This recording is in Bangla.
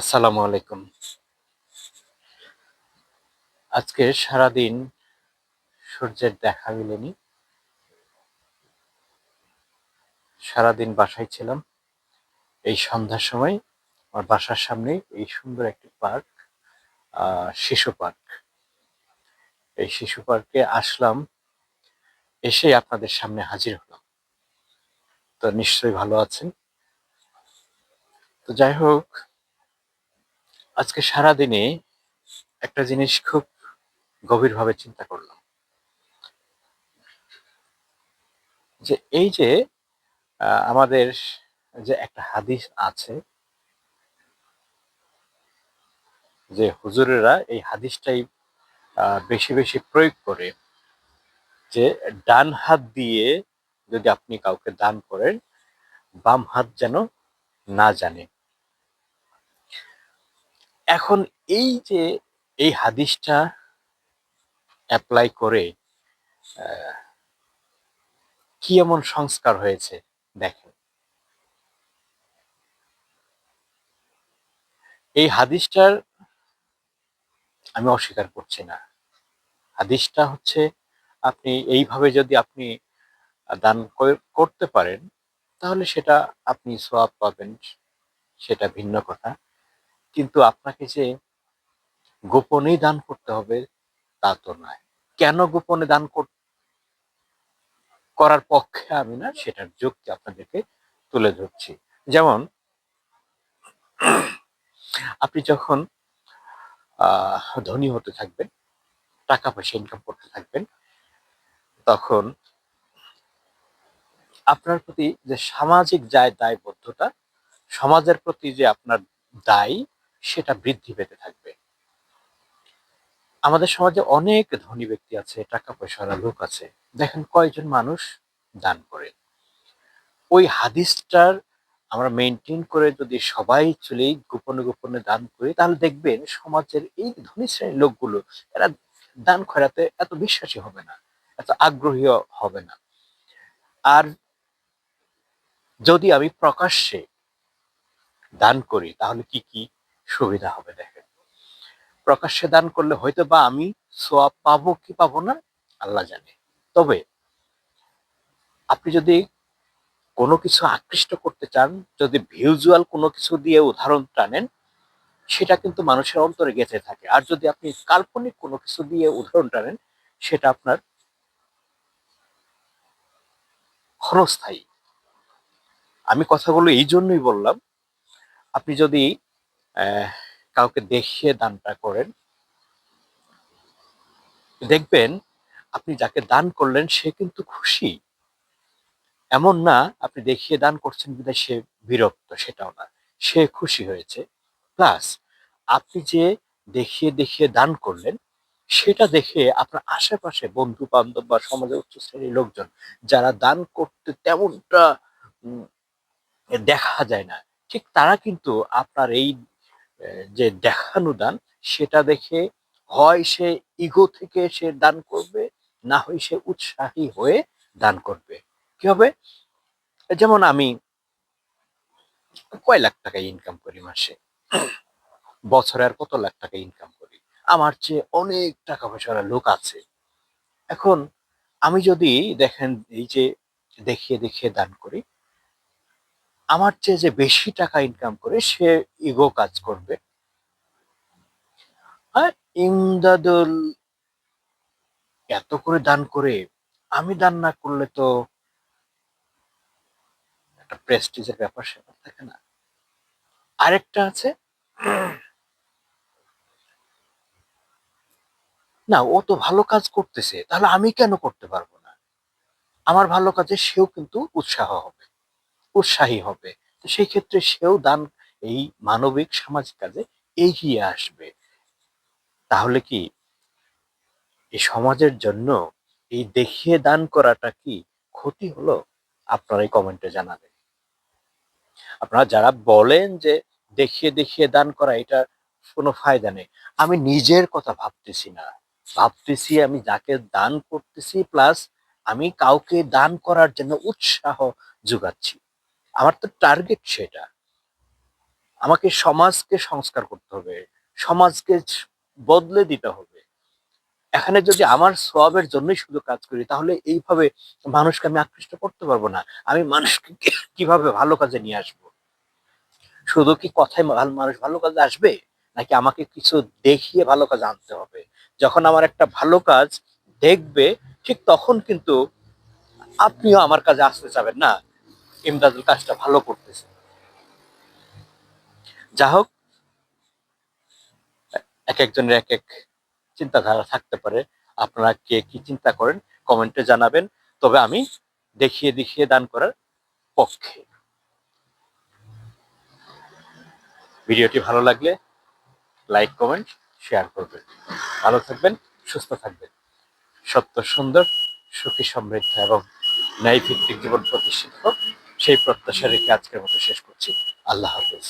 আসসালামু আলাইকুম। আজকে সারাদিন সূর্যের দেখা মিলেনি। সারাদিন বাসায় ছিলাম। এই সন্ধ্যার সময় আমার বাসার সামনে এই সুন্দর একটি পার্ক শিশু পার্ক। এই শিশু পার্কে আসলাম এসে আপনাদের সামনে হাজির হলাম। তো নিশ্চয়ই ভালো আছেন। তো যাই হোক আজকে সারাদিনে একটা জিনিস খুব গভীরভাবে চিন্তা করলাম। যে এই যে আমাদের যে একটা হাদিস আছে, যে হুজুরেরা এই হাদিসটাই বেশি বেশি প্রয়োগ করে যে ডান হাত দিয়ে যদি আপনি কাউকে দান করেন, বাম হাত যেন না জানে। এখন এই যে এই হাদিসটা অ্যাপ্লাই করে কি এমন সংস্কার হয়েছে দেখেন। এই হাদিসটার আমি অস্বীকার করছি না। হাদিসটা হচ্ছে আপনি এইভাবে যদি আপনি দান করতে পারেন, তাহলে সেটা আপনি সোয়াব পাবেন, সেটা ভিন্ন কথা। কিন্তু আপনাকে যে গোপনেই দান করতে হবে, তা তো নয়। কেন গোপনে দান করার পক্ষে আমি না, সেটার যুক্তি আপনাদেরকে তুলে ধরছি। যেমন, আপনি যখন ধনী হতে থাকবেন, টাকা পয়সা ইনকাম করতে থাকবেন, তখন আপনার প্রতি যে সামাজিক যায় দায়বদ্ধতা, সমাজের প্রতি যে আপনার দায় সেটা বৃদ্ধি পেতে থাকবে। আমাদের সমাজে অনেক ধনী ব্যক্তি আছে টাকা পয়সাওয়ালা লোক আছে। দেখেন কয়জন মানুষ দান করে। ওই হাদিসটার আমরা মেনটেন করে যদি সবাই চলেই গোপনে গোপনে দান করি, তাহলে দেখবেন সমাজের এই ধনী শ্রেণির লোকগুলো, এরা দান খয়রাতে এত বিশ্বাসী হবে না, এত আগ্রহী হবে না। আর যদি আমি প্রকাশ্যে দান করি, তাহলে কি কি সুবিধা হবে দেখেন। প্রকাশ্যে দান করলে হয়তো বা আমি সোয়াব পাবো কি পাবো না, আল্লাহ জানে। তবে আপনি যদি কোনো কিছু আকৃষ্ট করতে চান, যদি ভিজুয়াল কোনো কিছু দিয়ে উদাহরণ টানেন, সেটা কিন্তু মানুষের অন্তরে গেঁথে থাকে। আর যদি আপনি কাল্পনিক কোনো কিছু দিয়ে উদাহরণ টানেন, সেটা আপনার ক্ষণস্থায়ী। আমি কথাগুলো এই জন্যই বললাম, আপনি যদি কাউকে দেখিয়ে দানটা করেন। দেখবেন আপনি যাকে দান করলেন, সে কিন্তু খুশি। এমন না, আপনি দেখিয়ে দান করছেন বিধায় সে বিরক্ত, সেটাও না। সে খুশি হয়েছে। প্লাস আপনি যে দেখিয়ে দেখিয়ে দান করলেন, সেটা দেখে আপনার আশেপাশে বন্ধু বান্ধব বা সমাজের উচ্চ শ্রেণির লোকজন, যারা দান করতে তেমনটা দেখা যায় না, ঠিক তারা কিন্তু আপনার এই যে দেখানো দান, সেটা দেখে হয় সে ইগো থেকে সে দান করবে, না হয় সে উৎসাহী হয়ে দান করবে। কি হবে? যেমন আমি কয় লাখ টাকা ইনকাম করি মাসে? বছরে আর কত লাখ টাকা ইনকাম করি? আমার চেয়ে অনেক টাকা পয়সার লোক আছে। এখন আমি যদি দেখেন, এই যে দেখিয়ে দেখিয়ে দান করি আমার চেয়ে যে বেশি টাকা ইনকাম করে সে ইগো কাজ করবে। আর ইমদাদুল এত করে দান করে আমি দান না করলে তো একটা প্রেস্টিজের ব্যাপার স্যাপার থাকে না। আরেকটা আছে। না, ও তো ভালো কাজ করতেছে, তাহলে আমি কেন করতে পারব না? আমার ভালো কাজে সেও কিন্তু উৎসাহ হবে। উৎসাহী হবে। তো সেই ক্ষেত্রে সেও দান, এই মানবিক সামাজিক কাজে এগিয়ে আসবে। তাহলে কি এই সমাজের জন্য এই দেখিয়ে দান করাটা কি ক্ষতি হলো? আপনারা এই কমেন্টে জানাবেন। আপনারা যারা বলেন যে দেখিয়ে দেখিয়ে দান করা, এটা কোনো ফায়দা নেই। আমি নিজের কথা ভাবতেছি না। ভাবতেছি আমি যাকে দান করতেছি প্লাস আমি কাউকে দান করার জন্য উৎসাহ যোগাচ্ছি। আমার তো টার্গেট সেটা। আমাকে সমাজকে সংস্কার করতে হবে, সমাজকে বদলে দিতে হবে। এখানে যদি আমার সবের জন্যই শুধু কাজ করি, তাহলে এইভাবে মানুষকে আমি আকৃষ্ট করতে পারব না। আমি মানুষকে কীভাবে ভালো কাজে নিয়ে আসব? শুধু কি কথায় মানুষ ভালো কাজে আসবে? নাকি আমাকে কিছু দেখিয়ে ভালো কাজ আনতে হবে? যখন আমার একটা ভালো কাজ দেখবে, ঠিক তখন কিন্তু আপনিও আমার কাজে আসতে চাবেন না। ইমদাদুল কাজটা ভালো করতেছে। যা হোক এক একজনের এক এক চিন্তাধারা থাকতে পারে। আপনারা কে কি চিন্তা করেন, কমেন্টে জানাবেন। তবে আমি দেখিয়ে দেখিয়ে দান করার পক্ষে। ভিডিওটি ভালো লাগলে লাইক, কমেন্ট, শেয়ার করবেন। ভালো থাকবেন, সুস্থ থাকবেন। সত্য, সুন্দর, সুখী, সমৃদ্ধ এবং ন্যায় ভিত্তিক জীবন প্রতিষ্ঠিত হোক। সেই প্রত্যাশা রেখে আজকের মতো শেষ করছি। আল্লাহ হাফেজ।